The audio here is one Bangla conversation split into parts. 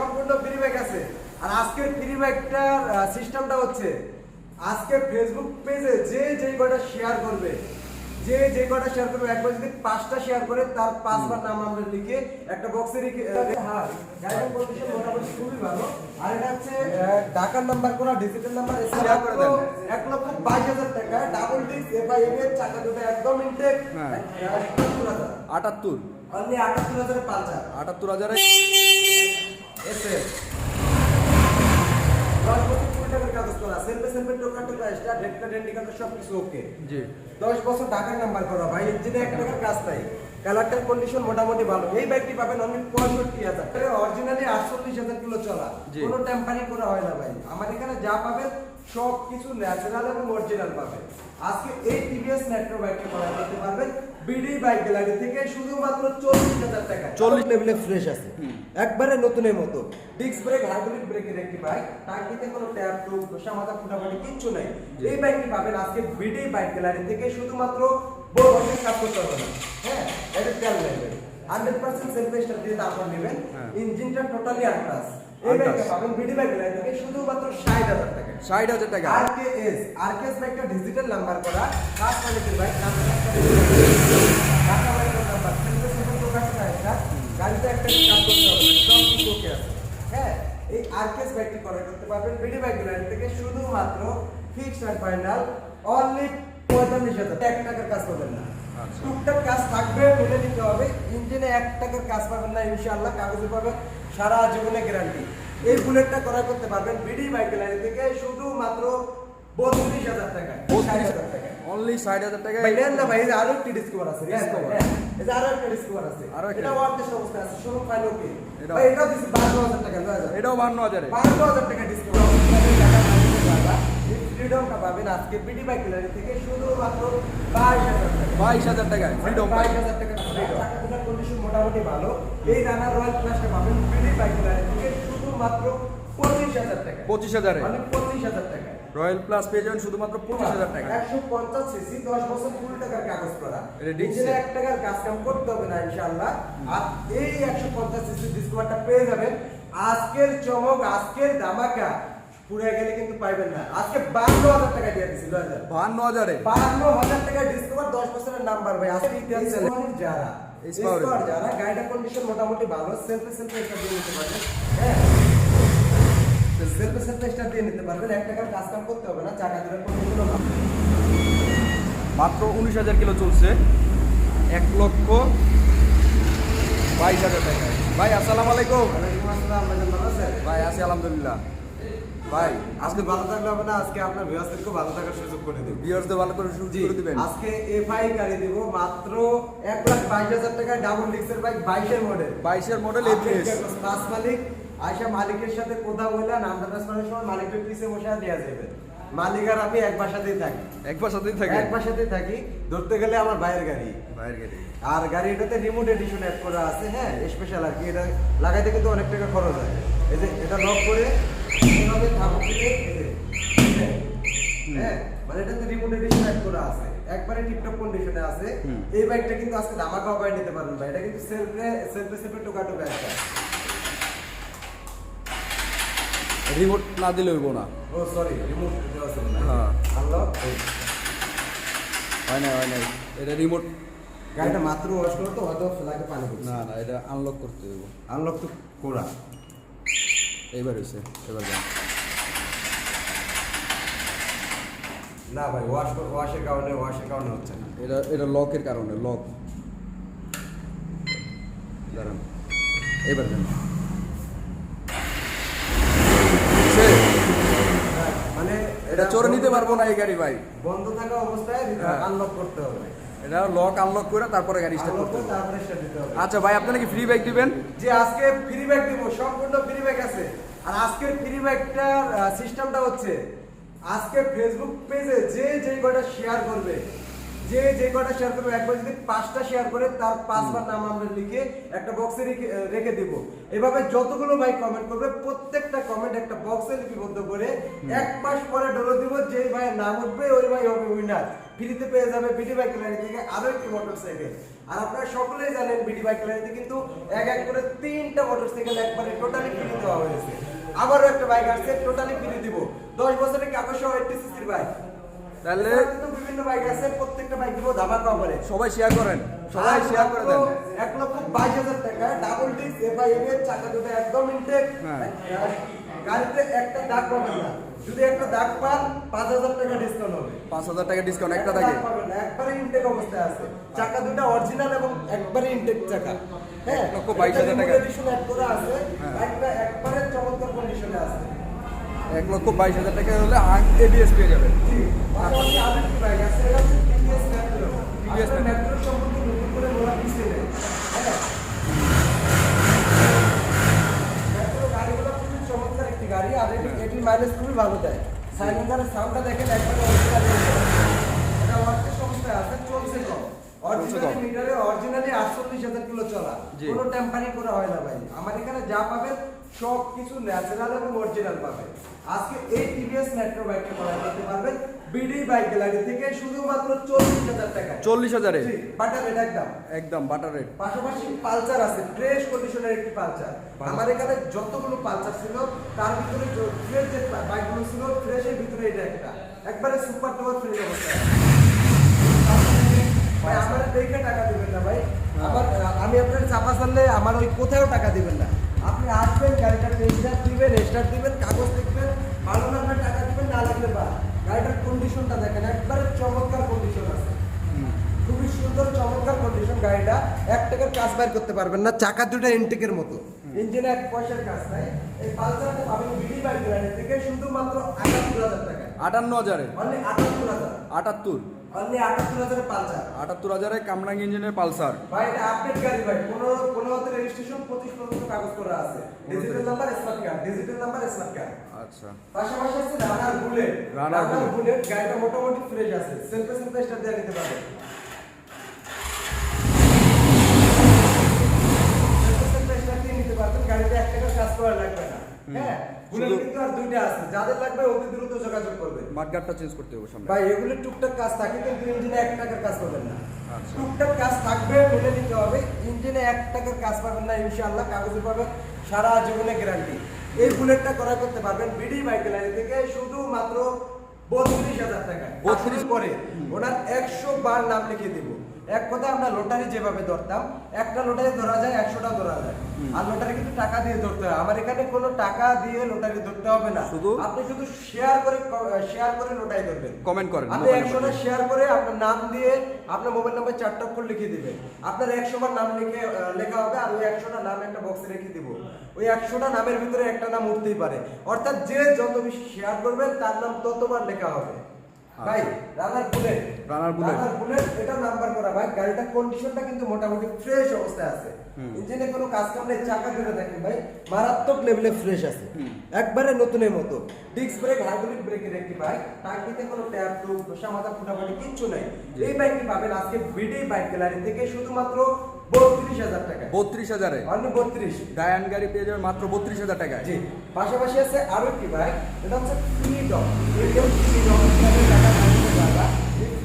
সম্পূর্ণ ফ্রি ব্যাগ আছে। আর আজকের ফ্রি ব্যাগটার সিস্টেমটা হচ্ছে আজকে ফেসবুক পেজে যে যেই কটা শেয়ার করবে যে যে কটা শেয়ার করবে একবার যদি পাঁচটা শেয়ার করে তার পাঁচবার নাম আমরা লিখে একটা বক্সে রেখে হ্যাঁ মোটামুটি খুবই ভালো। আর এটা হচ্ছে ঢাকার নাম্বার করা ডিজিটাল নাম্বার Share করে দেন। এক লক্ষ বাইশ হাজার টাকা ডাবল ডিস্ক এফআই এম এর চাকা দুটো একদম ইনটেক হ্যাঁ। হাজার। আটাত্তর। অনলি আটাত্তর হাজারে পাঁচ হাজার আটাত্তর হাজারে এসে দশ বছর কুড়ি টাকার কাগজ করা সেলফে সেলফে টোকা টোকা স্টার রেড কার্ড ইন্ডিকেটর সব কিছু ওকে জি। দশ বছর ঢাকার নাম্বার করা ভাই ইঞ্জিনে এক টাকার কাজ তাই কালারটার কন্ডিশন মোটামুটি ভালো। এই বাইকটি পাবেন অনলি পঁয়ষট্টি হাজার। অরিজিনালি আটচল্লিশ হাজার কিলো চলা। কোনো টেম্পারিং করা হয় না ভাই। আমার এখানে যা পাবেন সব কিছু ন্যাচারাল এবং অরিজিনাল পাবেন। আজকে এই টিভিএস মেট্রো বাইকটি করা করতে পারবেন। বিডি বাইক গ্যালারি থেকে শুধুমাত্র চল্লিশ হাজার টাকা। 40 লেভেলে ফ্রেশ আছে। একবারে নতুনের মতো। ডিস্ক ব্রেক হাইড্রোলিক ব্রেকের একটি বাইক টাঙ্কিতে কোনো ট্যাপ টুপ ফুটাফাটি কিচ্ছু নাই। এই বাইকটি পাবেন আজকে বিডি বাইক গ্যালারি থেকে শুধুমাত্র করতে হবে না হ্যাঁ এটা তেল নেবেন। হান্ড্রেড পার্সেন্ট সেলফ স্টার দিয়ে তারপর নেবেন। হ্যাঁ। ইঞ্জিনটা টোটালি আনটাস এই Untouched। বাইকটা পাবেন বিডি বাইক গ্যালারি থেকে শুধুমাত্র ষাট হাজার টাকা। ষাট হাজার টাকা। আরকেএস আরকেএস বাইকটা ডিজিটাল নাম্বার করা। কাজ বাইক নাম্বার কাজ করতে না, ক্রয় কাজ থাকবে মেনে নিতে হবে ইঞ্জিনে এক কাজ পাবেন না ইনশাআল্লাহ কাগজে পাবেন সারা জীবনে গ্যারান্টি এই বুলেটটা করা করতে পারবেন বিডি বাইক গ্যালারি থেকে শুধুমাত্র বত্রিশ হাজার টাকা ষাট হাজার টাকা অনলি ষাট হাজার টাকা ভাই নেন না ভাই এই আরও একটি ডিসকভার আছে। হ্যাঁ, এই যে আরও একটা ডিসকভার আছে। আরও একটা। এটা ওয়ার্ল্ড টেস্ট অবস্থা আছে শোরুম ফাইল ওকে ভাই এটাও দিছি 12000 টাকা 9000 এটাও বান্ন হাজারে। বারো হাজার টাকা ডিসকাউন্ট ফ্রিডমটা পাবেন আজকে বিডি বাইক গ্যালারি থেকে শুধুমাত্র বাইশ হাজার টাকা। বাইশ হাজার টাকায় ফ্রিডম বাইক বাইশ হাজার টাকা চাকাগুলোর কন্ডিশন মোটামুটি ভালো। এই রানার রয়্যাল প্লাসটা পাবেন বিডি বাইক গ্যালারি থেকে শুধুমাত্র পঁচিশ হাজার টাকা। পঁচিশ হাজারে। মানে পঁচিশ হাজার টাকা। রয়্যাল প্লাস পেয়ে যাবেন শুধুমাত্র পঁচিশ হাজার টাকা। একশো পঞ্চাশ সিসি দশ বছর কুড়ি টাকার কাগজ করা। ইঞ্জিনে এক টাকার কাজ কাম করতে হবে না ইনশাআল্লাহ। আর এই একশো পঞ্চাশ সিসি ডিসকাউন্টটা পেয়ে যাবেন। আজকের চমক আজকের ধামাকা পুরে গেলে কিন্তু পাইবেন না। আজকে বান্ন হাজার টাকা দিয়ে দিচ্ছি বান্ন হাজারে? বান্ন হাজার টাকা ডিসকাউন্ট দশ বছরের নাম্বার ভাই। আজকে ইতিহাস যারা যারা গাড়িটা কন্ডিশন মোটামুটি ভালো সেলফে সেলফে একটা দিয়ে নিতে পারবেন হ্যাঁ। দিয়ে নিতে পারবেন। এক টাকার কাজ কাম করতে হবে না চাকা কোনো মাত্র উনিশ হাজার কিলো চলছে। এক লক্ষ বাইশ হাজার টাকা। ভাই আসসালামু আলাইকুম? ভাই আছি আলহামদুলিল্লাহ। ভাই আজকে ভালো থাকলে হবে না আজকে আপনার ভিউয়ার্সদেরকে ভালো থাকার সুযোগ করে দেব। ভিউয়ার্সদের ভালো করে শুরু করে দিবেন। আজকে এফআই গাড়ি দিব মাত্র এক লাখ বাইশ হাজার টাকায় ডাবল ডিক্সের বাইক বাইশের মডেল বাইশের মডেল এবিএস বাস মালিক আয়সা মালিকের সাথে কথা বলে নামটা ট্রান্সফারের সময় মালিকের পিছে বসে দেওয়া যাবে মালিক আর আমি এক বাসাতেই থাকি। একবার সাথেই থাকে? এক বাসাতেই থাকি। ধরতে গেলে আমার ভাইয়ের গাড়ি। ভাইয়ের গাড়ি। আর গাড়ি এটাতে রিমোট এডিশন অ্যাড করা আছে হ্যাঁ স্পেশাল আর কি। এটা লাগাইতে কিন্তু অনেক টাকা খরচ হয়। এই যে এটা লক করে এই যে, হ্যাঁ মানে এটাতে রিমোট এডিশন অ্যাড করা আছে। একবারে টিপটপ কন্ডিশনে আছে। এই বাইকটা কিন্তু আজকে ধামাকা উপায় নিতে পারবেন ভাই। এটা কিন্তু সেলফে সেলফে সেলফে টোকা টোকা একটা। রিমোট না দিলে হইব না। ও সরি রিমোট দেওয়া ছিল না। হ্যাঁ। আনলক হয় না হয় না এটা রিমোট গাড়িটা মাত্র ওয়াশ করো তো হয়তো ফ্লাগে পানি পড়ছে। না না এটা আনলক করতে হইব। আনলক তো করা। এইবার হয়েছে এবার যান না ভাই ওয়াশ ওয়াশের কারণে ওয়াশের কারণে হচ্ছে না। এটা এটা লকের কারণে লক দাঁড়ান। এবার যান সে, হ্যাঁ, মানে এটা চোরে নিতে পারব না এই গাড়ি ভাই। বন্ধ থাকা অবস্থায় হ্যাঁ। আনলক করতে হবে। এটা লক আনলক করে তারপরে গাড়ি স্টার্ট করতে হবে। তারপরে স্টার্ট দিতে হবে। আচ্ছা ভাই আপনি নাকি ফ্রি বাইক দিবেন? যে আজকে ফ্রি ব্যাগ দিব সম্পূর্ণ ফ্রি ব্যাগ আছে। আর আজকের ফ্রি ব্যাগটার সিস্টেমটা হচ্ছে আজকে ফেসবুক পেজে যে যেই কটা শেয়ার করবে যে যে কটা শেয়ার করবে একবার যদি পাঁচটা শেয়ার করে তার পাঁচবার নাম আমরা লিখে একটা বক্সে রেখে দিব। এভাবে যতগুলো ভাই কমেন্ট করবে প্রত্যেকটা কমেন্ট একটা বক্সে লিপিবদ্ধ করে এক মাস পরে ডলো দিব যে ভাইয়ের নাম উঠবে ওই ভাই হবে উইনার ফ্রিতে পেয়ে যাবে বিডি বাইক গ্যালারি থেকে আরও একটি মোটরসাইকেল আর আপনারা সকলেই জানেন বিডি বাইক গ্যালারিতে কিন্তু এক এক করে তিনটা মোটরসাইকেল একবারে টোটালি ফ্রি দেওয়া হয়েছে। আবারও একটা বাইক আসছে টোটালি ফ্রি দিব। দশ বছরের কাগজ সহ এইটটি সিসির বাইক তাহলে বিভিন্ন বাইক আছে প্রত্যেকটা বাইক দিব ধামাকা অফারে সবাই শেয়ার করেন সবাই শেয়ার করে দেন। এক লক্ষ বাইশ হাজার টাকা ডাবল ডিস্ক এফআইএম এর চাকা দুটো একদম ইনটেক। গাড়িতে একটা দাগ পাবেন না। যদি একটা দাগ পান পাঁচ হাজার টাকা ডিসকাউন্ট হবে। পাঁচ হাজার টাকা ডিসকাউন্ট একটা দাগ থাকে পাবেন না, একবারে ইনটেক অবস্থায় আছে। চাকা দুটো অরিজিনাল এবং একবারে ইনটেক চাকা। হ্যাঁ লক্ষ বাইশ হাজার টাকা। এডিশন এক করে আছে হ্যাঁ। বাইকটা একবারে চমৎকার কন্ডিশনে আছে। এক লক্ষ বাইশ হাজার টাকা হলে এবিএস পেয়ে যাবেন। ম্যাট্রো টিভিএস ম্যাট্রো সম্পর্কে নতুন করে বলা কিছু নেই হ্যাঁ ম্যাট্রো গাড়িগুলো খুবই চমৎকার একটি গাড়ি আর এটি মাইলেজ খুবই ভালো দেয়। সাইলেন্সারের সাউন্ডটা দেখেন একবারে এটা ওয়ার্কের সমস্যা আছে চলছে কম। অরিজিনালি মিটারে অরিজিনালি আটচল্লিশ হাজার কিলো চলা। কোনো টেম্পারিং করা হয় না ভাই। আমার এখানে যা পাবেন সব কিছু ন্যাচারাল এবং অরিজিনাল পাবেন। আজকে এই টিভিএস মেট্রো বাইকটা করা করতে পারবেন। বিডি বাইক গ্যালারি থেকে শুধুমাত্র চল্লিশ হাজার টাকা চল্লিশ হাজারে? বাটার রেট একদম। একদম বাটার রেট পাশাপাশি পালসার আছে ফ্রেশ কন্ডিশনের একটি পালসার। আমার এখানে যতগুলো পালসার ছিল তার ভিতরে ফ্রেশ যে বাইকগুলো ছিল ফ্রেশের ভিতরে এটা একটা। একবারে সুপার ফ্রেশ অবস্থা ভাই আমার দেখে টাকা দিবেন না ভাই। আমার আমি আপনার চাপা চাললে আমার ওই কোথাও টাকা দিবেন না। আপনি আসবেন গাড়িটা টেস্টার দিবেন স্টার্ট দিবেন কাগজ দেখবেন ভালো লাগবে টাকা দিবেন না লাগলে বা গাড়িটার কন্ডিশনটা দেখেন একবারে চমৎকার কন্ডিশন আছে। খুবই সুন্দর চমৎকার কন্ডিশন গাড়িটা। এক টাকার কাজ বাইর করতে পারবেন না চাকা দুটো ইনটেকের মতো। ইঞ্জিনে এক পয়সার কাজ নাই এই পালসারটা পাবেন বিডি বাইক থেকে শুধুমাত্র আটাত্তর হাজার টাকা। আটান্ন হাজারে? মানে আটাত্তর হাজার। আটাত্তর? অনলি আটাত্তর হাজারের পালসার। আটাত্তর হাজারে কামরাং ইঞ্জিনের পালসার। ভাই এটা আপডেট গাড়ি ভাই। পনেরো পনেরো হাতে রেজিস্ট্রেশন পঁচিশ পর্যন্ত কাগজ করা আছে। Digital number smart card digital number smart card আচ্ছা। পাশাপাশি আছে রানার বুলেট রানার বুলেট। গাড়িটা মোটামুটি ফ্রেশ আছে। সেলফ স্টার্ট দিয়ে নিতে পারবেন সেলফে সেলফে স্টার্ট দিয়ে নিতে পারবেন গাড়িতে এক টাকা কাজ করা লাগবে না হ্যাঁ বুলেট কিন্তু আর দুইটা আছে। যাদের লাগবে অতি দ্রুত যোগাযোগ করবেন। মাঠগাটটা চেঞ্জ করতে হবে সামনে। ভাই এগুলো টুকটাক কাজ থাকে কিন্তু ইঞ্জিনে এক টাকার কাজ করবেন না। আচ্ছা। টুকটাক কাজ থাকবে মেনে নিতে হবে। ইঞ্জিনে এক টাকার কাজ পাবেন না ইনশাআল্লাহ কাগজে পাবেন সারা জীবনে গ্যারান্টি এই বুলেটটা করা করতে পারবেন বিডি বাইক গ্যালারি থেকে শুধুমাত্র বত্রিশ হাজার টাকা 32 বত্রিশ পরে ওনার একশো বার নাম লিখে দিব। এক কথা আমরা লটারি যেভাবে ধরতাম একটা লটারি ধরা যায় একশোটা ধরা যায়। আর লটারি কিন্তু টাকা দিয়ে ধরতে হয়। আমার এখানে কোনো টাকা দিয়ে লটারি ধরতে হবে না। শুধু? আপনি শুধু শেয়ার করে শেয়ার করে লটারি ধরবেন। কমেন্ট করেন আপনি একশোটা শেয়ার করে আপনার নাম দিয়ে আপনার মোবাইল নাম্বার চারটা অক্ষর লিখে দিবেন। আপনার একশো বার নাম লিখে লেখা হবে আর ওই একশোটা নাম একটা বক্সে রেখে দিব। ওই একশোটা নামের ভিতরে একটা নাম উঠতেই পারে। অর্থাৎ যে যত বেশি শেয়ার করবেন তার নাম ততবার লেখা হবে। ভাই Runner Bullet Runner Bullet. Runner Bullet এটা নাম্বার করা। ভাই গাড়িটার কন্ডিশনটা কিন্তু মোটামুটি ফ্রেশ অবস্থায় আছে। ইঞ্জিনে কোনো কাজ কাম নেই চাকা ধরে দেখেন ভাই মারাত্মক লেভেলে ফ্রেশ আছে। একবারে নতুনের মতো। ডিস্ক ব্রেক হাইড্রোলিক ব্রেকের একটি বাইক টাঙ্কিতে কোনো ট্যাপ টুপ মাথা ফুটাফুটি কিচ্ছু নাই। এই বাইকটি পাবেন আজকে বিডি বাইক গ্যালারি থেকে। শুধুমাত্র বত্রিশ হাজার টাকা বত্রিশ হাজারে? অনলি বত্রিশ। ডায়ান গাড়ি পেয়ে যাবেন মাত্র বত্রিশ হাজার টাকায়? জি। পাশাপাশি আছে আরও একটি বাইক এটা হচ্ছে ফ্রিডম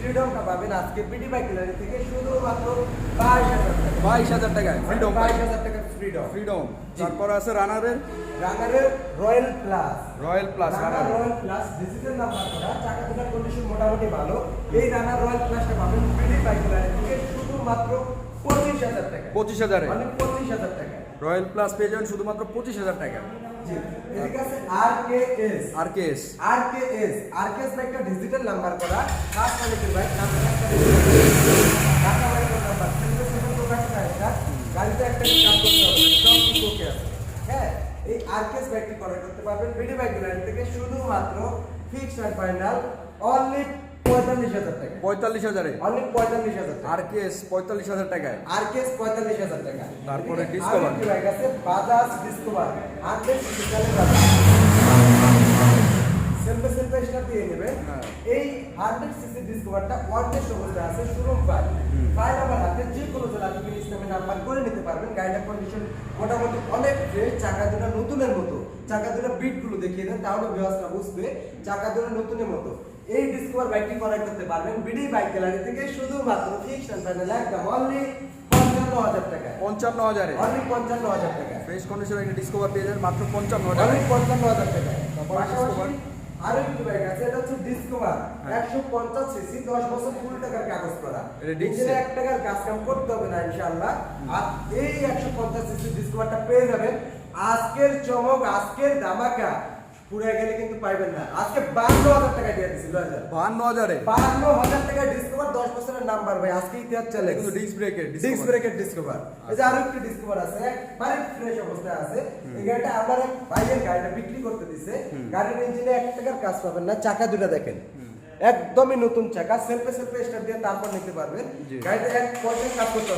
ফ্রিডমটা পাবেন আজকে বিডি বাইক গ্যালারি থেকে শুধুমাত্র বাইশ হাজার টাকা বাইশ হাজার টাকায় ফ্রিডম বাইশ হাজার টাকা ফ্রিডম ফ্রিডম। তারপর আছে রানারের রানারের Royal Plus Royal Plus Runner Runner Royal Plus digital number করা। চাকা দুটার কন্ডিশন মোটামুটি ভালো। এই রানার রয়্যাল প্লাসটা পাবেন বিডি বাইক গ্যালারি থেকে শুধুমাত্র পঁচিশ হাজার টাকা। পঁচিশ হাজারে? মানে পঁচিশ হাজার টাকা। রয়্যাল প্লাস পেয়ে যাবেন শুধুমাত্র পঁচিশ হাজার টাকা। বাইকটা ডিজিটাল নাম্বার। করা কাজ কোয়ালিটির বাইক একটা গাড়িতে একটা কাজ করতে হবে। সব কিছু ওকে আছে। হ্যাঁ এই আরকেএস বাইকটি করা করতে পারবেন। বিডি বাইক গ্যালারি থেকে শুধুমাত্র ফিক্সড ফাইনাল অনলি পঁয়তাল্লিশ হাজার টাকা পঁয়তাল্লিশ হাজারে? অনলি পঁয়তাল্লিশ হাজার আর কে পঁয়তাল্লিশ হাজার টাকায়? পঁয়তাল্লিশ হাজার টাকা তারপরে এদিকে বাইক আছে বাজাজ ডিসকভার হান্ড্রেড সিসিকালের সেলফে সেলফে স্টার্ট দিয়ে নেবেন হ্যাঁ। এই হান্ড্রেড সিসি ডিসকভারটা ওয়ার্ডের অবস্থায় আছে শোরুম পাই ফাইল নাম্বার হাতে যে কোনো জেলা থেকে ইসলামে নাম্বার করে নিতে পারবেন। গাড়িটার কন্ডিশন মোটামুটি অনেক ফ্রেশ চাকা দুটো নতুনের মতো। চাকা দুটো দেখিয়ে দেন তাহলে ব্যবস্থা বুঝবে চাকা দুটো নতুনের মতো। এই ডিসকভার বাইকটি কানেক্ট করতে পারবেন বিডি বাইক গ্যালারি থেকে শুধুমাত্র ফিক্সড ফাইনাল একদম অনলি পঞ্চান্ন হাজার টাকা পঞ্চান্ন হাজারে? অনলি পঞ্চান্ন হাজার টাকা ফ্রেশ কন্ডিশনে একটা ডিসকভার পেয়ে যাবেন মাত্র পঞ্চান্ন হাজারে। অনলি পঞ্চান্ন হাজার টাকা পাশাপাশি আরও একটি বাইক আছে এটা হচ্ছে ডিসকভার হ্যাঁ। একশো পঞ্চাশ সিসি দশ বছর ফুল টাকার কাগজ করা। এটা। ইঞ্জিনে এক টাকার কাজ কাম করতে হবে না ইনশাআল্লাহ। আর এই একশো পঞ্চাশ সিসি ডিসকভারটা পেয়ে যাবেন। আজকের চমক আজকের ধামাকা। পুরে গেলে কিন্তু পাইবেন না। আজকে বান্ন হাজার টাকা দিয়ে দিচ্ছি লয় হাজারে? বান্ন হাজার টাকা ডিসকভার দশ বছরের নাম্বার ভাই আজকে ইতিহাস চলে কিন্তু ডিস্ক ব্রেকের ডিস্ক ব্রেকের ডিসকভার এই যে আরও একটি ডিসকভার আছে একবারে ফ্রেশ অবস্থায় আছে। এই গাড়িটা আমার এক ভাইয়ের গাড়িটা বিক্রি করতে দিছে। গাড়ির ইঞ্জিনে এক টাকার কাজ পাবেন না চাকা দুটো দেখেন। একদমই নতুন চাকা সেলফে সেলফে স্টার্ট দিয়ে তারপর নিতে পারবেন। গাড়িটা এক পয়সা কাজ করতে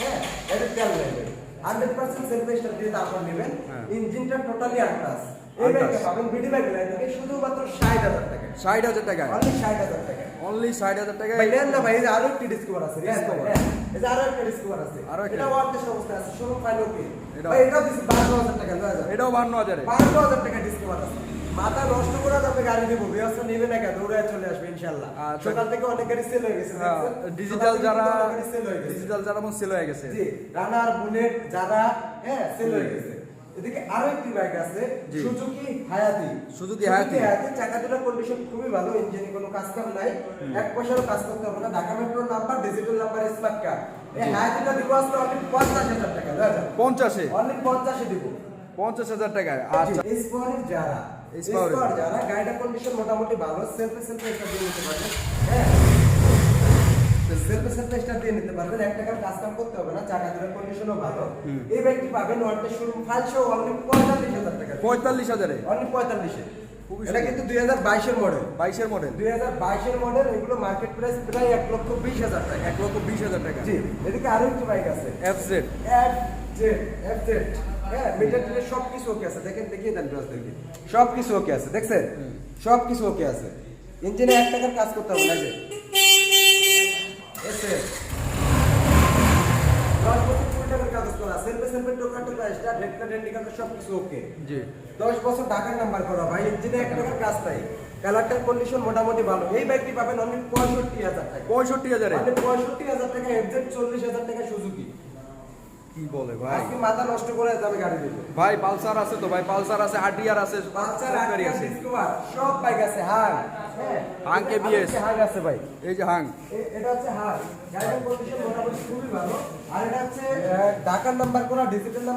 হ্যাঁ গাড়ির তেল নেবেন হান্ড্রেড পার্সেন্ট সেলফে স্টার্ট দিয়ে তারপর নেবেন। ইঞ্জিনটা টোটালি আনটাস ষাট হাজার টাকা। ষাট হাজার অনলি ষাট হাজার টাকা। না ভাই আরও একটি ডিসকভার আছে। হ্যাঁ, আরও একটা ডিসকভার আছে। আরও একটা। এটা ওয়ার্ল্ড টেস্ট আছে শোরুম ফাইল ওকে ভাই এটাও দিছি 12000 টাকা 2000 এটাও বাহান্ন হাজারে। 12000 টাকা ডিসকভার আছে। মাথা নষ্ট করে আপনি গাড়ি দেবো ব্যবস্থা নেবে না কেন? দৌড়ে চলে আসবে ইনশাআল্লাহ আচ্ছা। সকাল থেকে অনেক গাড়ি সেল হয়ে গেছে ডিজিটাল যারা হয়ে গেছে। ডিজিটাল যারা সেল হয়ে গেছে। জি রানার বুলেট যারা হ্যাঁ সেল হয়ে গেছে। এদিকে আরও একটি বাইক আছে সুজুকি হায়াতি সুজুকি হায়াতি। হায়াতি চাকা দুটোর কন্ডিশন খুবই ভালো ইঞ্জিনে কোনো কাজ কাম নাই। এক পয়সারও কাজ করতে হবে না। ঢাকা মেট্রোর number digital number smart card এই হায়াতিটা দিব আজকে অনলি পঞ্চাশ হাজার টাকা পঞ্চাশে? অনলি পঞ্চাশে দিব। পঞ্চাশ হাজার টাকায়। আচ্ছা। এসপরের যারা। এসপর যারা। গাড়িটার কন্ডিশন মোটামুটি ভালো সেলফে সেলফে একটা দিয়ে নিতে পারবেন হ্যাঁ? সেলফে সেলফে দিয়ে নিতে পারবেন এক টাকার কাজ কাম করতে হবে না চাকা দুটোর কন্ডিশনও ভালো। এই বাইকটি পাবেন ওয়ার্ল্ডের শোরুম ফাইল অনলি পঁয়তাল্লিশ হাজার টাকা। পঁয়তাল্লিশ হাজারে? অনলি পঁয়তাল্লিশে। এটা কিন্তু দুই হাজার বাইশের মডেল বাইশের মডেল দুই হাজার বাইশের মডেল এগুলো মার্কেট প্রাইস প্রায় এক লক্ষ বিশ হাজার টাকা। এক লক্ষ বিশ হাজার টাকা। জি এদিকে আরও একটি বাইক আছে। F Z F Z F Z হ্যাঁ মিটার টিটার সব কিছু ওকে আছে। দেখেন দেখিয়ে দেন ব্রাস দেখি সব কিছু ওকে আছে দেখছেন? সব কিছু ওকে আছে। ইঞ্জিনে এক টাকার কাজ করতে হবে না যে দশ বছর কুড়ি টাকার কাগজ করা সেলফে সেলফে টোকা টোকা স্টার্ট হেড কার্ড ইন্ডিকেটর সব কিছু ওকে জি। দশ বছর ঢাকার নাম্বার করা ভাই। ইঞ্জিনে এক টাকার কাজ নাই। কালারটার কন্ডিশন মোটামুটি ভালো। এই বাইকটি পাবেন অনলি পঁয়ষট্টি হাজার টাকা। পঁয়ষট্টি হাজার? অনলি পঁয়ষট্টি হাজার টাকা এফজেড চল্লিশ হাজার টাকা সুজুকি। কি বলে ভাই? আজকে মাথা নষ্ট করে যাবে গাড়ি দেবো ভাই পালসার আছে তো ভাই পালসার আছে আরটিআর আছে পালসার গাড়ি আছে। সব বাইক আছে হাং। হ্যাঁ। হাং কেবিএস হাং আছে ভাই। এই যে হাং। এটা হচ্ছে হাং। গাড়ির কন্ডিশন মোটামুটি খুবই ভালো। আর এটা হচ্ছে ঢাকার নাম্বার করা ডিজিটাল নাম্বার